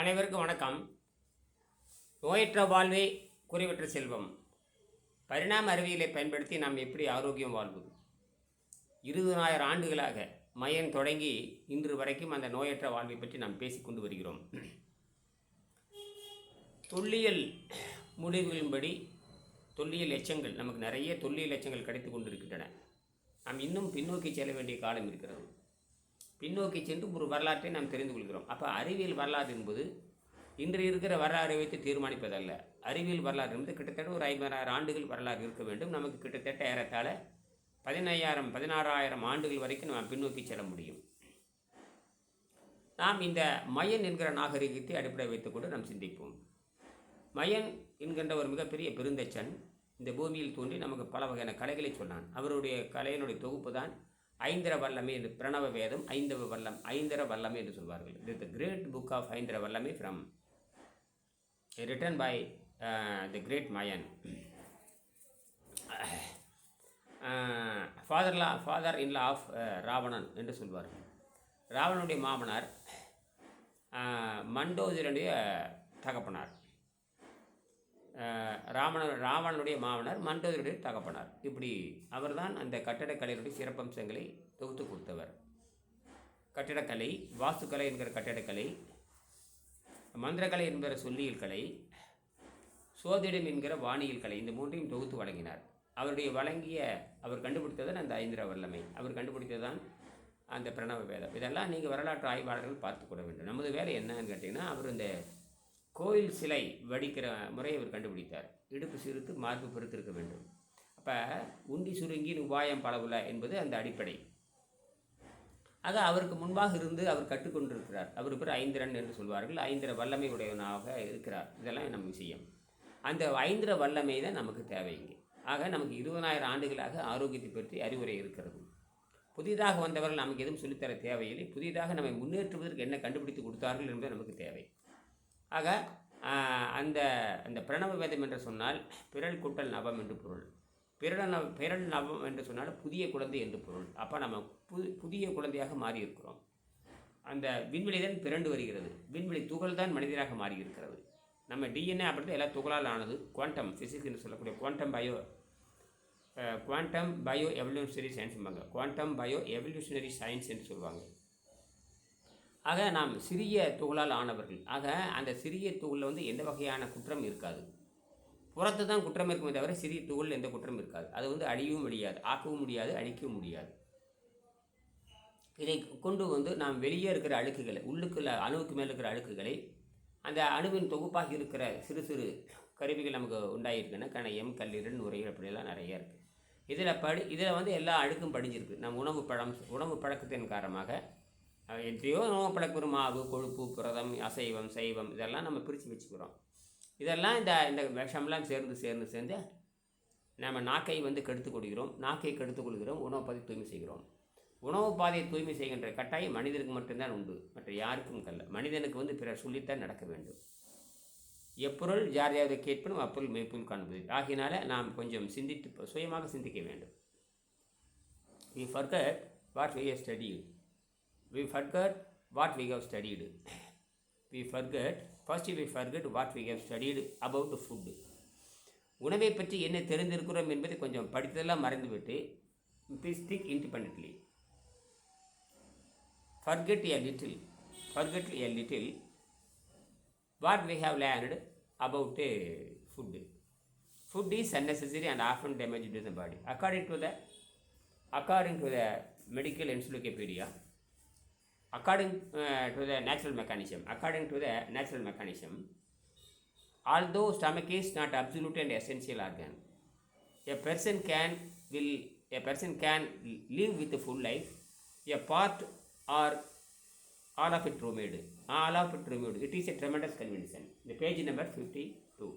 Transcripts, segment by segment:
அனைவருக்கும் வணக்கம். நோயற்ற வாழ்வே குறைவற்ற செல்வம். பரிணாம அறிவியலை பயன்படுத்தி நாம் எப்படி ஆரோக்கியம் வாழ்வது? இருபதாயிரம் ஆண்டுகளாக மயன் தொடங்கி இன்று வரைக்கும் அந்த நோயற்ற வாழ்வை பற்றி நாம் பேசிக்கொண்டு வருகிறோம். தொல்லியல் முடிவுகளின்படி தொல்லியல் எச்சங்கள் நமக்கு நிறைய தொல்லியல் எச்சங்கள் கிடைத்து கொண்டிருக்கின்றன. நாம் இன்னும் பின்னோக்கி செல்ல வேண்டிய காலம் இருக்கிறது. பின்னோக்கி சென்று ஒரு வரலாற்றை நாம் தெரிந்து கொள்கிறோம். அப்போ அறிவியல் வரலாறு என்பது இன்று இருக்கிற வரலாறை வைத்து தீர்மானிப்பதல்ல. அறிவியல் வரலாறு என்பது கிட்டத்தட்ட ஒரு ஐம்பதாயிரம் ஆண்டுகள் வரலாறு இருக்க வேண்டும். நமக்கு கிட்டத்தட்ட ஏறத்தாழ பதினையாயிரம் பதினாறாயிரம் ஆண்டுகள் வரைக்கும் நாம் பின்னோக்கி செல்ல முடியும். நாம் இந்த மயன் என்கிற நாகரிகத்தை அடிப்படை வைத்துக்கொண்டு நாம் சிந்திப்போம். மயன் என்கின்ற ஒரு மிகப்பெரிய பெருந்தச்சன் இந்த பூமியில் தோன்றி நமக்கு பல வகையான கலைகளை சொன்னான். அவருடைய கலையினுடைய தொகுப்பு தான் ஐந்திர வல்லமை என்று பிரணவ வேதம் ஐந்தவ வல்லம் ஐந்திர வல்லமை என்று சொல்வார்கள். இது the great book of Aindra Vallamai from written by the great Mayan ஃபாதர்லா father in law of Ravanan என்று சொல்வார்கள். ராவணனுடைய மாமனார் uh, மண்டோதரனுடைய தகப்பனார். ராவண ராவணனுடைய மாமனார் மண்டோதருடைய தகப்பனார். இப்படி அவர்தான் அந்த கட்டடக்கலையினுடைய சிறப்பம்சங்களை தொகுத்து கொடுத்தவர். கட்டிடக்கலை வாஸ்துக்கலை என்கிற கட்டிடக்கலை மந்திரக்கலை என்கிற சொல்லியல் கலை சோதிடம் என்கிற வானியல் கலை இந்த மூன்றையும் தொகுத்து வழங்கினார். அவருடைய வழங்கிய அவர் கண்டுபிடித்ததான் அந்த ஐந்திர வல்லமை. அவர் கண்டுபிடித்தது தான் அந்த பிரணவ வேதம். இதெல்லாம் நீங்கள் வரலாற்று ஆய்வாளர்கள் பார்த்து கொள்ள வேண்டும். நமது வேலை என்னன்னு கேட்டிங்கன்னா அவர் இந்த கோயில் சிலை வடிக்கிற முறையை அவர் கண்டுபிடித்தார். இடுப்பு சிறுத்து மார்பு பொறுத்திருக்க வேண்டும். அப்போ உண்டி சுருங்கின் உபாயம் பலவுல என்பது அந்த அடிப்படை. ஆக அவருக்கு முன்பாக இருந்து அவர் கற்றுக்கொண்டிருக்கிறார். அவர் பேர் ஐந்திரன் என்று சொல்வார்கள். ஐந்திர வல்லமை உடையவனாக இருக்கிறார். இதெல்லாம் நம்ம விஷயம். அந்த ஐந்திர வல்லமை தான் நமக்கு தேவைங்க ஆக நமக்கு இருபதாயிரம் ஆண்டுகளாக ஆரோக்கியத்தை பற்றி அறிவுரை இருக்கிறது. புதிதாக வந்தவர்கள் நமக்கு எதுவும் சொல்லித்தர தேவையில்லை. புதிதாக நம்மை முன்னேற்றுவதற்கு என்ன கண்டுபிடித்து கொடுத்தார்கள் என்பது நமக்கு தேவை. ஆக அந்த அந்த பிரணவ வேதம் என்று சொன்னால் பிறல் கூட்டல் நவம் என்று பொருள். பிறல் நவ பிறல் நவம் என்று சொன்னால் புதிய குழந்தை என்று பொருள். அப்போ நம்ம புது புதிய குழந்தையாக மாறியிருக்கிறோம். அந்த விண்வெளி தான் பிறண்டு வருகிறது. விண்வெளி துகள் தான் மனிதராக மாறி இருக்கிறது நம்ம டிஎன்ஏ அப்படின்றது எல்லாம் துகளால் ஆனது. குவாண்டம் ஃபிசிக்ஸ் என்று சொல்லக்கூடிய quantum bio quantum bio evolutionary சயின்ஸ்பாங்க quantum bio evolutionary science என்று சொல்லுவாங்க. ஆக நாம் சிறிய துகளால் ஆனவர்கள். ஆக அந்த சிறிய துகளில் வந்து எந்த வகையான குற்றம் இருக்காது. புறத்து தான் குற்றம் இருக்குமே தவிர சிறிய துகளில் எந்த குற்றம் இருக்காது. அது வந்து அழியவும் முடியாது ஆக்கவும் முடியாது அழிக்கவும் முடியாது. இதை கொண்டு வந்து நாம் வெளியே இருக்கிற அழுக்குகளை உள்ளுக்குள்ள அணுவுக்கு மேலே இருக்கிற அழுக்குகளை அந்த அணுவின் தொகுப்பாக இருக்கிற சிறு சிறு கருவிகள் நமக்கு உண்டாகிருக்குன்னா கணையம் கல்லீரல் நுரையீரல் அப்படியெல்லாம் நிறைய இருக்குது இதில் படி இதில் வந்து எல்லா அழுக்கும் படிஞ்சிருக்கு. நம் உணவு பழம் உணவு பழக்கத்தின் காரணமாக எத்தனையோ உணவு மாவு கொழுப்பு புரதம் அசைவம் சைவம் இதெல்லாம் நம்ம பிரித்து வச்சுக்கிறோம். இதெல்லாம் இந்த இந்த விஷம்லாம் சேர்ந்து சேர்ந்து சேர்ந்து நம்ம நாக்கை வந்து கெடுத்து கொள்கிறோம். நாக்கை கெடுத்து கொள்கிறோம். உணவு பாதை தூய்மை செய்கிறோம். உணவு பாதையை தூய்மை செய்கின்ற கட்டாயம் மனிதனுக்கு மட்டும்தான் உண்டு. மற்ற யாருக்கும் கல்ல. மனிதனுக்கு வந்து பிறர் சொல்லித்தான் நடக்க வேண்டும். எப்பொருள் யார் யாரை கேட்பனும் அப்பொருள் மெய்ப்பொருள் காண்பது. ஆகினால நாம் கொஞ்சம் சிந்தித்து சுயமாக சிந்திக்க வேண்டும். We forget what we study we forget what we have studied we forget first we forget what we have studied about the food உணவை பற்றி என்ன தெரிந்திருக்கிறோம் என்பதை கொஞ்சம் படித்ததெல்லாம் மறந்துவிட்டு please think independently forget a little forget a little what we have learned about food food is unnecessary and often damage to the body according to the according to the medical encyclopedia according uh, to the natural mechanism, according to the natural mechanism, although stomach is not absolute and essential organ, a person can will a person can live with a full life. A part or all of it removed. All of it removed. It is a tremendous convention. The page number 52.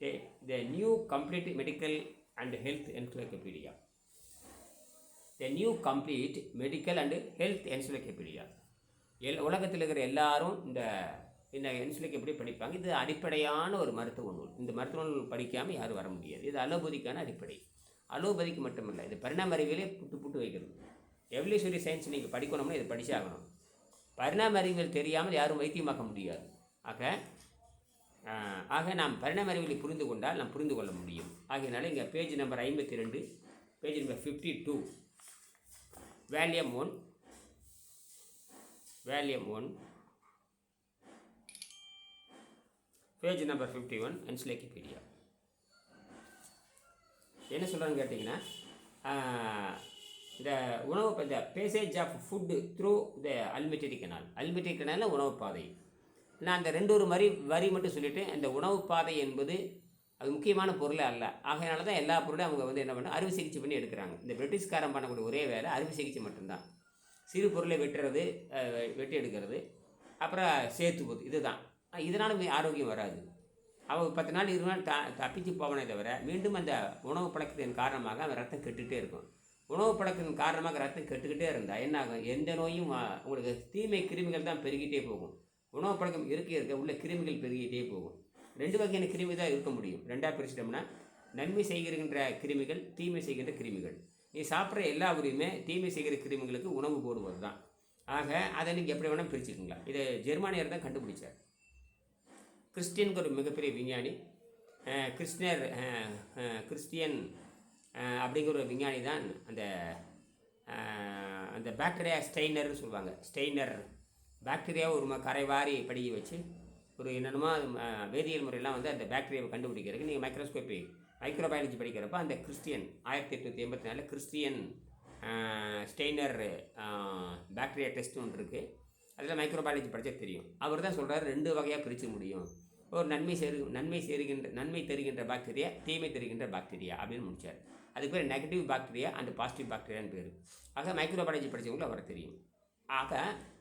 The, the new complete medical and health encyclopedia. The new complete medical and health encyclopedia. எல் உலகத்தில் இருக்கிற எல்லாரும் இந்த இந்த என்சிலுக்கு எப்படி படிப்பாங்க? இது அடிப்படையான ஒரு மருத்துவ நூல். இந்த மருத்துவ நூல் படிக்காமல் யாரும் வர முடியாது. இது அலோபதிக்கான அடிப்படை. அலோபதிக்கு மட்டுமல்ல இது பரிணாம அறிவியலே புட்டு புட்டு வைக்கிறது. எவல்யூஷனரி சயின்ஸ் நீங்கள் படிக்கணும்னா இது படிச்சாகணும். பரிணாம அறிவியல் தெரியாமல் யாரும் வைத்தியமாக்க முடியாது. ஆக ஆக நாம் பரிணாம அறிவியலை புரிந்து கொண்டால் நாம் புரிந்து கொள்ள முடியும். ஆகையினால இங்கே பேஜ் நம்பர் ஐம்பத்தி ரெண்டு page number fifty two volume one. Volume one. Page number fifty one encyclopedia என்ன சொல்கிறான்னு கேட்டிங்கன்னா இந்த உணவு இந்த passage of food through the alimentary canal alimentary கனாலில் உணவு பாதை. நான் அந்த ரெண்டு ஒரு வரி வரி மட்டும் சொல்லிவிட்டு அந்த உணவு பாதை என்பது அது முக்கியமான பொருளே அல்ல. ஆகையினால தான் எல்லா பொருளும் அவங்க வந்து என்ன பண்ண அறுவை சிகிச்சை பண்ணி எடுக்கிறாங்க. இந்த பிரிட்டிஷ்காரன் பண்ணக்கூடிய ஒரே வேலை அறுவை சிகிச்சை மட்டும்தான். சிறு பொருளை வெட்டுறது வெட்டி எடுக்கிறது அப்புறம் சேர்த்து போது இதுதான். அஹ், இதனால ஆரோக்கியம் வராது. அவங்க பத்து நாள் இருபது நாள் த தப்பிச்சு போவனே தவிர மீண்டும் அந்த உணவு பழக்கத்தின் காரணமாக அவன் ரத்தம் கெட்டுகிட்டே இருக்கும். உணவு பழக்கத்தின் காரணமாக ரத்தம் கெட்டுக்கிட்டே இருந்தால் என்ன ஆகும்? எந்த நோயும் உங்களுக்கு தீமை கிருமிகள் தான் பெருகிட்டே போகும். உணவு பழக்கம் இருக்க இருக்க உள்ள கிருமிகள் பெருகிட்டே போகும். ரெண்டு வகையான கிருமி தான் இருக்க முடியும். ரெண்டாக பிரிச்சிட்டோம்னா நன்மை செய்கின்ற கிருமிகள் தீமை செய்கின்ற கிருமிகள். நீ சாப்பிட்ற எல்லா உரியுமே தீமை செய்கிற கிருமிகளுக்கு உணவு போடுவது தான் ஆக அதை நீங்கள் எப்படி வேணால் பிரிச்சுக்கோங்களா இதை ஜெர்மானியர் தான் கண்டுபிடிச்சார். கிறிஸ்டியனுக்கு ஒரு மிகப்பெரிய விஞ்ஞானி கிறிஸ்டியர் கிறிஸ்டியன் அப்படிங்கிற ஒரு விஞ்ஞானி தான் அந்த அந்த பாக்டீரியா ஸ்டெய்னர்னு சொல்லுவாங்க. ஸ்டெய்னர். பாக்டீரியா ஒரு கரைவாரி படிக்க வச்சு ஒரு என்னென்னமோ வேதியியல் முறையெல்லாம் வந்து அந்த பாக்டீரியாவை கண்டுபிடிக்கிறதுக்கு நீங்கள் மைக்ரோஸ்கோப்பி மைக்ரோபயாலஜி படிக்கிறப்ப அந்த கிறிஸ்டியன் ஆயிரத்தி எட்நூற்றி எண்பத்தி நாலில் கிறிஸ்டியன் ஸ்டெய்னர் பாக்டீரியா டெஸ்ட் ஒன்று இருக்குது அதில் மைக்ரோபயாலஜி படித்தா தெரியும். அவர் தான் சொல்கிறார் ரெண்டு வகையாக பிரித்து முடியும். ஒரு நன்மை சேரு நன்மை சேருகின்ற நன்மை தருகின்ற பாக்டீரியா தீமை தருகின்ற பாக்டீரியா அப்படின்னு முடித்தார் அதுக்கு பேர் நெகட்டிவ் பாக்டீரியா அண்ட் பாசிட்டிவ் பாக்டீரியான்னு பேர். ஆக மைக்ரோபயாலஜி படித்தவங்களுக்கு அவரை தெரியும். ஆக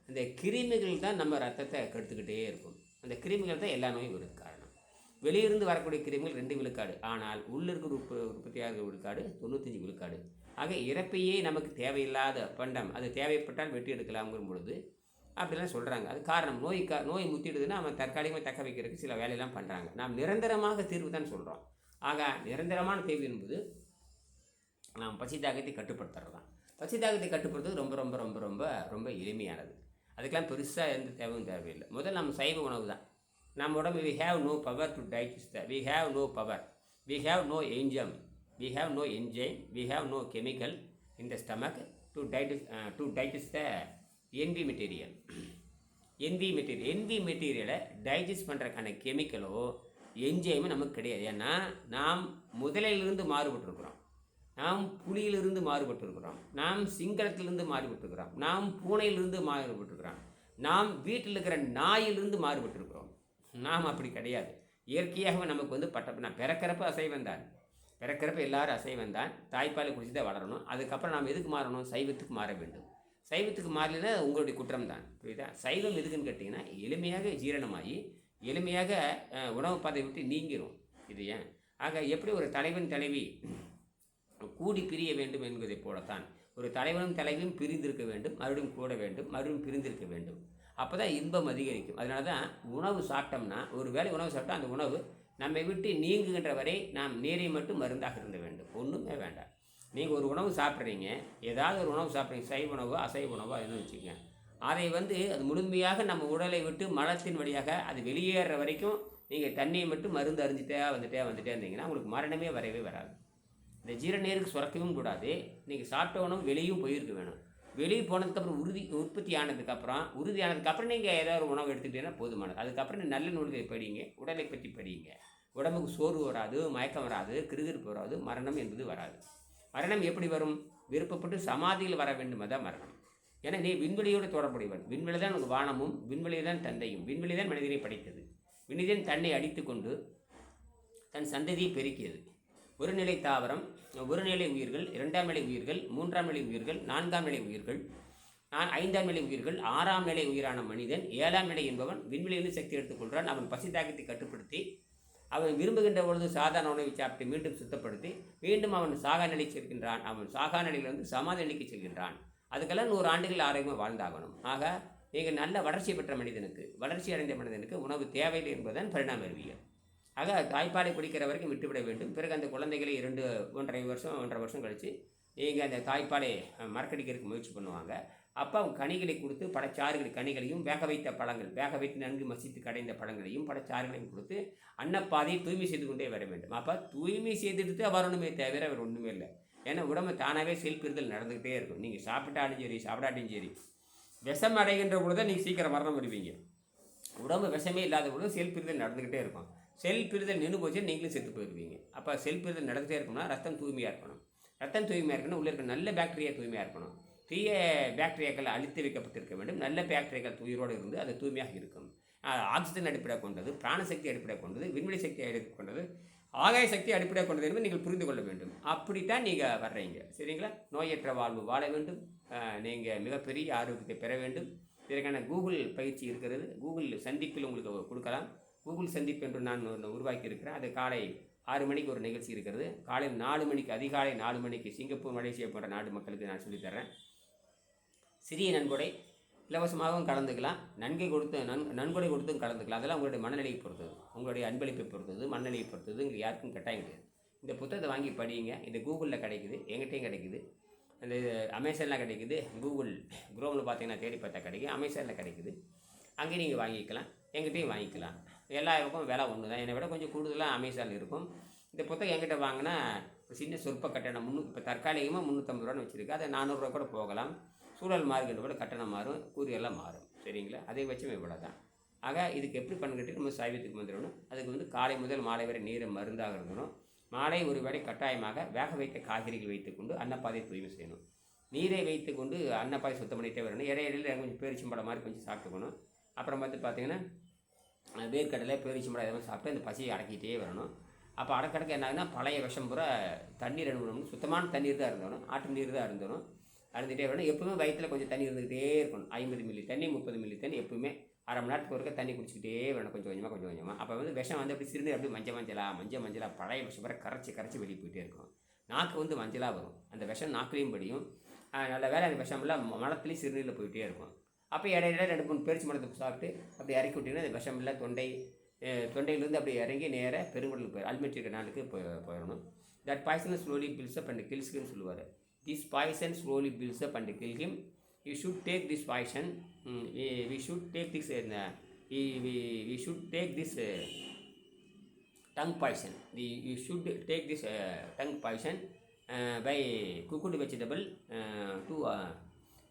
இந்த கிருமிகள் தான் நம்ம ரத்தத்தை கெடுத்துக்கிட்டே இருக்கும். அந்த கிருமிகள் தான் எல்லா நோயும் வருது காரணம். வெளியிருந்து வரக்கூடிய கிருமிகள் ரெண்டு விழுக்காடு. ஆனால் உள்ளிருக்கிற உற்ப உற்பத்தியாகிற விழுக்காடு தொண்ணூத்தஞ்சு விழுக்காடு. ஆக இறப்பையே நமக்கு தேவையில்லாத பண்டம். அது தேவைப்பட்டால் வெட்டி எடுக்கலாம்ங்கிற பொழுது அப்படிலாம் சொல்கிறாங்க அது காரணம். நோய் கா நோய் முத்திடுதுன்னா அவன் தற்காலிகமாக தக்க வைக்கிறதுக்கு சில வேலையெல்லாம் பண்ணுறாங்க நாம் நிரந்தரமாக தீர்வு தான் சொல்கிறோம் ஆக நிரந்தரமான தீர்வு என்பது நாம் பசி தாகத்தை கட்டுப்படுத்துறது தான் பசி தாகத்தை கட்டுப்படுத்துறது ரொம்ப ரொம்ப ரொம்ப ரொம்ப ரொம்ப எளிமையானது. அதுக்கெல்லாம் பெருசாக எந்த தேவையும் தேவையில்லை. முதல்ல நம்ம சைவ உணவு தான். நம்ம உடம்பு we have no power to digest we have no power we have no enzyme we have no enzyme we have no chemical in the stomach to digest to digest the NV material NV material NV மெட்டீரியலை digest பண்ணுறக்கான கெமிக்கலோ என்ஜைமும் நமக்கு கிடையாது. ஏன்னா நாம் முதலையிலிருந்து மாறுபட்டுருக்குறோம். நாம் புலியிலிருந்து மாறுபட்டிருக்கிறோம். நாம் சிங்களத்திலிருந்து மாறுபட்டிருக்கிறோம் நாம் பூனையிலிருந்து மாறுபட்டிருக்கிறோம். நாம் வீட்டில் இருக்கிற நாயிலிருந்து மாறுபட்டிருக்கிறோம். நாம் அப்படி கிடையாது. இயற்கையாகவே நமக்கு வந்து பட்ட நான் பிறக்கிறப்ப அசைவம் தான். பிறக்கிறப்ப எல்லாரும் அசைவம் தான். தாய்ப்பாலை குடிச்சு தான் வளரணும். அதுக்கப்புறம் நாம் எதுக்கு மாறணும்? சைவத்துக்கு மாற வேண்டும். சைவத்துக்கு மாறலைன்னா உங்களுடைய குற்றம் தான். புரியுதா? சைவம் எதுக்குன்னு கேட்டிங்கன்னா எளிமையாக ஜீரணமாகி எளிமையாக உணவு பாதை விட்டு நீங்கிரும். இது ஏன்? ஆக எப்படி ஒரு தலைவன் தலைவி கூடி பிரிய வேண்டும் என்பதைப் போலத்தான். ஒரு தலைவனும் தலைவியும் பிரிந்திருக்க வேண்டும் மறுபடியும் கூட வேண்டும் மறுபடியும் பிரிந்திருக்க வேண்டும். அப்போ தான் இன்பம் அதிகரிக்கும். அதனால தான் உணவு சாப்பிட்டோம்னா ஒரு வேளை உணவு சாப்பிட்டா அந்த உணவு நம்மை விட்டு நீங்குகின்ற வரை நாம் நீரை மட்டும் மருந்தாக இருந்த வேண்டும். ஒன்றுமே வேண்டாம். நீங்கள் ஒரு உணவு சாப்பிட்றீங்க ஏதாவது ஒரு உணவு சாப்பிட்றீங்க சைவ உணவோ அசைவ உணவோ என்ன வச்சுக்கோங்க. அதை வந்து அது முழுமையாக நம்ம உடலை விட்டு மலத்தின் வழியாக அது வெளியேற வரைக்கும் நீங்கள் தண்ணியை மட்டும் மருந்து அறிஞ்சிட்டே வந்துட்டே வந்துட்டே இருந்தீங்கன்னா உங்களுக்கு மரணமே வரவே வராது. இந்த ஜீரநீருக்கு சுரக்கவும் கூடாது. நீங்கள் சாப்பிட்டவனும் வெளியும் போயிருக்க வேணும். வெளியே போனதுக்கப்புறம் உறுதி உற்பத்தி ஆனதுக்கப்புறம் உறுதி ஆனதுக்கப்புறம் நீங்கள் ஏதாவது ஒரு உணவு எடுத்துக்கிட்டீங்கன்னா போதுமானது. அதுக்கப்புறம் நீ நல்ல நூல்களை படிங்க உடலை பற்றி படிங்க. உடம்புக்கு சோர்வு வராது மயக்கம் வராது கிருகிருப்பு வராது மரணம் என்பது வராது. மரணம் எப்படி வரும்? விருப்பப்பட்டு சமாதியில் வர வேண்டும் அதான் மரணம். ஏன்னா நீ விண்வெளியோடு தொடர்புடையவன். விண்வெளி தான் உனக்கு வானமும் விண்வெளி தான் தந்தையும். விண்வெளி தான் மனிதனை படைத்தது. விண்ணிதன் தன்னை அடித்துக்கொண்டு தன் சந்ததியை பெருக்கியது. ஒரு நிலை தாவரம் ஒரு நிலை உயிர்கள் இரண்டாம் நிலை உயிர்கள் மூன்றாம் நிலை உயிர்கள் நான்காம் நிலை உயிர்கள். நான் ஐந்தாம் நிலை உயிர்கள் ஆறாம் நிலை உயிரான மனிதன் ஏழாம் நிலை என்பவன் விண்வெளியிலிருந்து சக்தி எடுத்துக்கொள்கிறான் அவன் பசி தாகத்தை கட்டுப்படுத்தி அவன் விரும்புகின்ற பொழுது சாதாரண உணவை சாப்பிட்டு மீண்டும் சுத்தப்படுத்தி மீண்டும் அவன் சாகா நிலை செல்கின்றான் அவன் சாகா நிலையிலிருந்து சமாதி நிலைக்கு செல்கின்றான். அதுக்கெல்லாம் நூறு ஆண்டுகள் ஆரோக்கியமாக வாழ்ந்தாகணும். ஆக நீங்கள் நல்ல வளர்ச்சி பெற்ற மனிதனுக்கு வளர்ச்சி அடைந்த மனிதனுக்கு உணவு தேவையில்லை என்பதுதான் பரிணாம அறிவியல். ஆக தாய்ப்பாலை குடிக்கிற வரைக்கும் விட்டுவிட வேண்டும். பிறகு அந்த குழந்தைகளை இரண்டு ஒன்றரை வருஷம் ஒன்றரை வருஷம் கழித்து நீங்கள் அந்த தாய்ப்பாலை மறக்கடிக்கிறதுக்கு முயற்சி பண்ணுவாங்க. அப்போ அவங்க கனிகளை கொடுத்து படச்சாறுகள் கனிகளையும் வேக வைத்த பழங்கள் வேக வைத்து நன்கு மசித்து கடைந்த பழங்களையும் படச்சாறுகளையும் கொடுத்து அன்னப்பாதையை தூய்மை செய்து கொண்டே வர வேண்டும். அப்போ தூய்மை செய்துட்டு வரணுமே தவிர வேறு ஒன்றுமே இல்லை. ஏன்னா உடம்பு தானாகவே செல்பிறுதல் நடந்துக்கிட்டே இருக்கும். நீங்கள் சாப்பிட்டாலும் சரி சாப்பிடாட்டியும் சரி விஷம் அடைகின்ற பொழுது நீங்கள் சீக்கிரம் மரணம் வருவீங்க உடம்பு விஷமே இல்லாத பொழுது செல்பிறுதல் நடந்துக்கிட்டே இருக்கும். செல் பிரிதல் நின்று போச்சு நீங்களும் செத்து போயிடுவீங்க அப்போ செல் பிரிதல் நடந்துகிட்டே இருக்கணும்னா ரத்தம் தூய்மையாக இருக்கணும். ரத்தம் தூய்மையாக இருக்கணும் உள்ளே இருக்க நல்ல பாக்டீரியா தூய்மையாக இருக்கணும். தீய பாக்டீரியாக்கள் அழித்து வைக்கப்பட்டிருக்க வேண்டும். நல்ல பாக்டீரியாக்கள் உயிரோடு இருந்து அது தூய்மையாக இருக்கும். ஆக்சிஜன் அடிப்படை கொண்டது பிராணசக்தி அடிப்படை கொண்டது விண்வெளி சக்தி அடிப்படை கொண்டது ஆகாய சக்தி அடிப்படை கொண்டது என்பது நீங்கள் புரிந்து கொள்ள வேண்டும். அப்படித்தான் நீங்கள் வர்றீங்க. சரிங்களா? நோயற்ற வாழ்வு வாழ வேண்டும். நீங்கள் மிகப்பெரிய ஆரோக்கியத்தை பெற வேண்டும். இதற்கான கூகுள் பயிற்சி இருக்கிறது. கூகுள் சந்திப்பில் உங்களுக்கு கொடுக்கலாம். கூகுள் சந்திப்பு என்று நான் ஒன்று உருவாக்கியிருக்கிறேன். அது காலை ஆறு மணிக்கு ஒரு நிகழ்ச்சி இருக்கிறது. காலையில் நாலு மணிக்கு அதிகாலை நாலு மணிக்கு சிங்கப்பூர் மலேசியா போன்ற நாட்டு மக்களுக்கு நான் சொல்லித்தரேன் சிறிய நன்கொடை இலவசமாகவும் கலந்துக்கலாம். நன்கை கொடுத்து நன் நன்கொடை கொடுத்தும் கலந்துக்கலாம். அதெல்லாம் உங்களுடைய மனநிலையை பொறுத்தது. உங்களுடைய அன்பளிப்பை பொறுத்தது மனநிலையை பொறுத்தது. இங்கே யாருக்கும் கட்டாயம் கிடையாது. இந்த புத்தகத்தை வாங்கி படியுங்க இந்த கூகுளில் கிடைக்குது. எங்கிட்டையும் கிடைக்குது. அந்த அமேசானில் கிடைக்குது. கூகுள் குரோமில் பார்த்தீங்கன்னா தேடி பார்த்தா கிடைக்கும். அமேசானில் கிடைக்குது. அங்கேயும் நீங்கள் வாங்கிக்கலாம். எங்கிட்டையும் வாங்கிக்கலாம். எல்லாருக்கும் விலை ஒன்று தான் என்னை விட கொஞ்சம் கூடுதலாக அமேசானில் இருக்கும். இந்த புத்தகம் எங்கிட்ட வாங்கினா ஒரு சின்ன சொற்ப கட்டணம் முன்னூ இப்போ தற்காலிகமாக முந்நூற்றம்பது ரூபான்னு வச்சுருக்கு. அதை நானூறுரூவா கூட போகலாம். சூழல் மாறுகின்ற கூட கட்டணம் மாறும் கூறியெல்லாம் மாறும். சரிங்களா? அதே பட்சம் இவ்வளோ தான் ஆக இதுக்கு எப்படி பண்ணிக்கிட்டு நம்ம சைவத்துக்கு வந்துடணும். அதுக்கு வந்து காலை முதல் மாலை வரை நீரை மருந்தாக இருக்கணும். மாலை ஒரு வேளை கட்டாயமாக வேக வைத்த காய்கறிகள் வைத்துக்கொண்டு அன்னப்பாதை தூய்மை செய்யணும். நீரை வைத்துக்கொண்டு அன்னப்பாதை சுத்தம் பண்ணிட்டே வரணும். இடையிடையில் கொஞ்சம் பேரிச்சம்பழம் மாதிரி கொஞ்சம் சாப்பிட்டுக்கணும். அப்புறம் பார்த்து பார்த்திங்கன்னா வேர்க்கடலை பேரிச்சம்பழம் இதெல்லாம் சாப்பிட்டு அந்த பசியை அடக்கிட்டே வரணும். அப்போ அடக்கடக்க என்ன ஆகுதுன்னா பழைய விஷம் பூரா தண்ணீர் அனுப்பணும் சுத்தமான தண்ணீர் தான் இருந்தணும் ஆட்டு நீர் தான் இருந்தணும் அருந்துகிட்டே வரணும். எப்பவுமே வயிற்றில் கொஞ்சம் தண்ணி இருந்துக்கிட்டே இருக்கணும். ஐம்பது மில்லி தண்ணி முப்பது மில்லி தண்ணி எப்பவுமே அரை மணி நேரத்துக்கு ஒருக்க தண்ணி குடிச்சிக்கிட்டே வரணும். கொஞ்சம் கொஞ்சமாக கொஞ்சம் கொஞ்சமாக அப்போ வந்து விஷம் வந்து அப்படி சிறுநீர் அப்படி மஞ்சள் மஞ்சளா மஞ்சள் மஞ்சளாக பழைய விஷம் வர கரைச்சி கரைச்சி வெளியே போயிட்டே இருக்கும். நாக்கு வந்து மஞ்சளாக வரும். அந்த விஷம் நாக்குலேயும் படியும். நல்ல வேலை அந்த விஷமெல்லாம் மலத்துலேயும் சிறுநீரில் போயிட்டே இருக்கும். அப்போ இடையில ரெண்டு மூணு பேரிச்சி மரத்தை சாப்பிட்டு அப்படி இறக்கி விட்டிங்கன்னா அந்த விஷமெல்லாம் தொண்டை தொண்டையிலேருந்து அப்படி இறங்கி நேராக பெருங்குடலுக்கு போய் அல்மெட்ரிக் நாளுக்கு போய் போயிடணும் that poison slowly fills up and கில்ஸ்க்குன்னு சொல்லுவார். This poison slowly fills up and kill him you should take this poison we should take this we should take this tongue poison the you should take this tongue poison by cooked vegetable to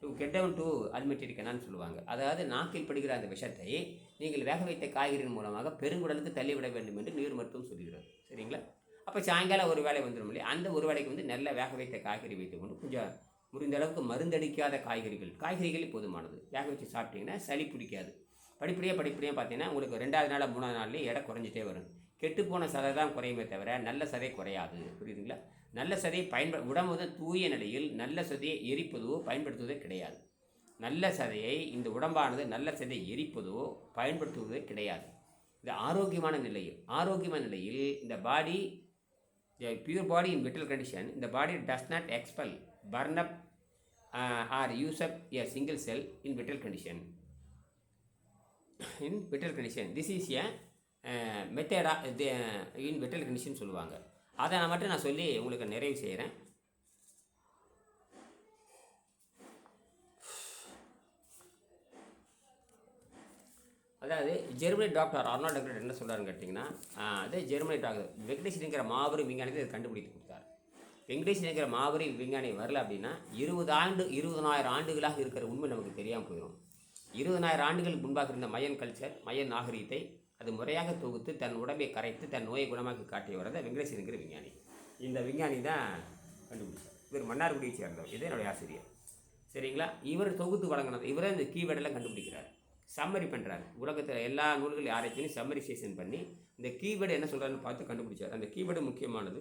to get down uh, அல்மெட்டிரிக்கனான்னு சொல்லுவாங்க. அதாவது நாக்கில் படுகிற அந்த விஷத்தை நீங்கள் வேக வைத்த காய்கறியின் மூலமாக பெருங்குடலுக்கு தள்ளிவிட வேண்டும் என்று நீர் மருத்துவம் சொல்கிறது சரிங்களா? அப்போ சாயங்காலம் ஒரு வேளை வந்துடும் இல்லையா? அந்த ஒரு வேளைக்கு வந்து நல்ல வேக வைத்த காய்கறி வைத்துக்கொண்டு கொஞ்சம் முடிந்த அளவுக்கு மருந்தடிக்காத காய்கறிகள். காய்கறிகள் போதுமானது. வேக வச்சு சாப்பிட்டீங்கன்னா சளி பிடிக்காது. படிப்படியாக படிப்படியாக பார்த்தீங்கன்னா உங்களுக்கு ரெண்டாவது நாள் மூணாவது நாள்லேயே எடை குறைஞ்சிட்டே வரும். கெட்டுப்போன சதை தான் குறையுமே தவிர நல்ல சதை குறையாது. புரியுதுங்களா? நல்ல சதையை பயன்ப உடம்பு வந்து தூய நிலையில் நல்ல சதையை எரிப்பதோ பயன்படுத்துவதே கிடையாது. நல்ல சதையை இந்த உடம்பானது நல்ல சதையை எரிப்பதோ பயன்படுத்துவதே கிடையாது. இது ஆரோக்கியமான நிலையில் ஆரோக்கியமான நிலையில் இந்த body pure body in vital condition இந்த body does not expel burn up or use up a single cell in vital condition in vital condition this is a மெத்தேடா in vital condition சொல்லுவாங்க. அதை நான் மட்டும் நான் சொல்லி உங்களுக்கு நிறைவு செய்கிறேன் அதாவது ஜெர்மனி டாக்டர் அர்னால்ட் டாக்டர் என்ன சொல்கிறாருன்னு கேட்டிங்கன்னா அதே ஜெர்மனி டாக்டர் வெங்கடேஷனுங்கிற மாபெரும் விஞ்ஞானத்தை இதை கண்டுபிடித்து கொடுத்தார். வெங்கடேஷனுங்கிற மாபெரும் விஞ்ஞானி வரல அப்படின்னா இருபது ஆண்டு இருபதனாயிரம் ஆண்டுகளாக இருக்கிற உண்மை நமக்கு தெரியாமல் போயிடும் இருபதனாயிரம் ஆண்டுகளுக்கு முன்பாக இருந்த மயன் கல்ச்சர் மயன் நாகரீகத்தை அது முறையாக தொகுத்து தன் உடம்பை கரைத்து தன் நோயை குணமாக்கி காட்டியவர் தான் வெங்கடேசனுங்கிற விஞ்ஞானி. இந்த விஞ்ஞானி தான் கண்டுபிடிச்சார். இவர் மன்னார்குடியை சேர்ந்தவர். இது என்னுடைய ஆசிரியர். சரிங்களா? இவர் தொகுத்து வழங்கினது இவரே இந்த கீவேர்டெல்லாம் கண்டுபிடிக்கிறார். சம்மரி பண்ணுறாரு உலகத்தில் எல்லா நூல்கள் ஆராய்ச்சியும் சம்மரிசேஷன் பண்ணி இந்த கீவேர்டு என்ன சொல்கிறாருன்னு பார்த்து கண்டுபிடிச்சார். அந்த கீவேர்டு முக்கியமானது.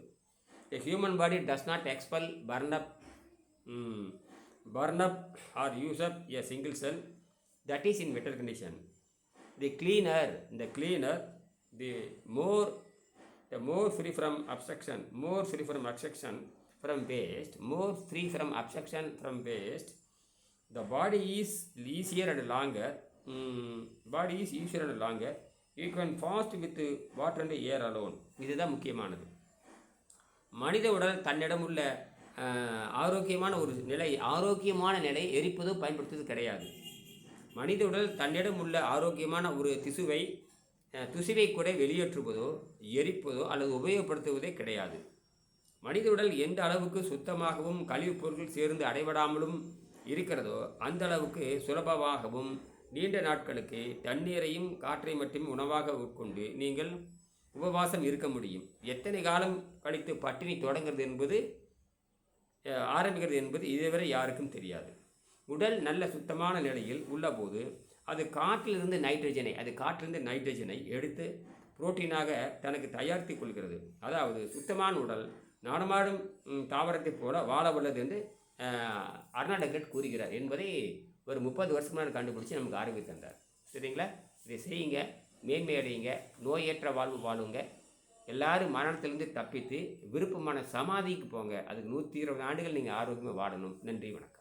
The human body does not expel burn up burn up or use up or single cell that is in that condition. The cleaner, the cleaner, the more, the more free from obstruction, more free from obstruction from waste, more free from obstruction from waste. The body is easier and longer. Mm, body is easier and longer. You can fast with water and air alone. இதுதான் முக்கியமானது மனித உடல் தன்னிடம் உள்ள ஆஹ், ஆரோக்கியமான ஒரு நிலை ஆரோக்கியமான நிலை எரிப்பதோ பயன்படுத்துவது கிடையாது மனித உடல் தன்னிடம் உள்ள ஆரோக்கியமான ஒரு திசுவை திசுவை கூட வெளியேற்றுவதோ எரிப்பதோ அல்லது உபயோகப்படுத்துவதே கிடையாது. மனித உடல் எந்த அளவுக்கு சுத்தமாகவும் கழிவுப் பொருட்கள் சேர்ந்து அடைபடாமலும் இருக்கிறதோ அந்த அளவுக்கு சுலபமாகவும் நீண்ட நாட்களுக்கு தண்ணீரையும் காற்றை மட்டும் உணவாக உட்கொண்டு நீங்கள் உபவாசம் இருக்க முடியும். எத்தனை காலம் கழித்து பட்டினி தொடங்குறது என்பது ஆரம்பிக்கிறது என்பது இதுவரை யாருக்கும் தெரியாது. உடல் நல்ல சுத்தமான நிலையில் உள்ளபோது அது காற்றிலிருந்து நைட்ரஜனை அது காற்றிலிருந்து நைட்ரஜனை எடுத்து புரோட்டீனாக தனக்கு தயாரித்து கொள்கிறது. அதாவது சுத்தமான உடல் நடமாடும் தாவரத்தைப் போல வாழ உள்ளது என்று அஹ், அர்னாடகட் கூறுகிறார் என்பதை ஒரு முப்பது வருஷமாக கண்டுபிடிச்சி நமக்கு ஆரோக்கியம் தந்தார். சரிங்களா? இதை செய்யுங்க மேன்மை அடையுங்க நோயற்ற வாழ்வு வாழுங்க. எல்லாரும் மரணத்திலிருந்து தப்பித்து விருப்பமான சமாதிக்கு போங்க. அதுக்கு நூற்றி இருபது ஆண்டுகள் நீங்கள் ஆரோக்கியமாக வாழணும். நன்றி வணக்கம்.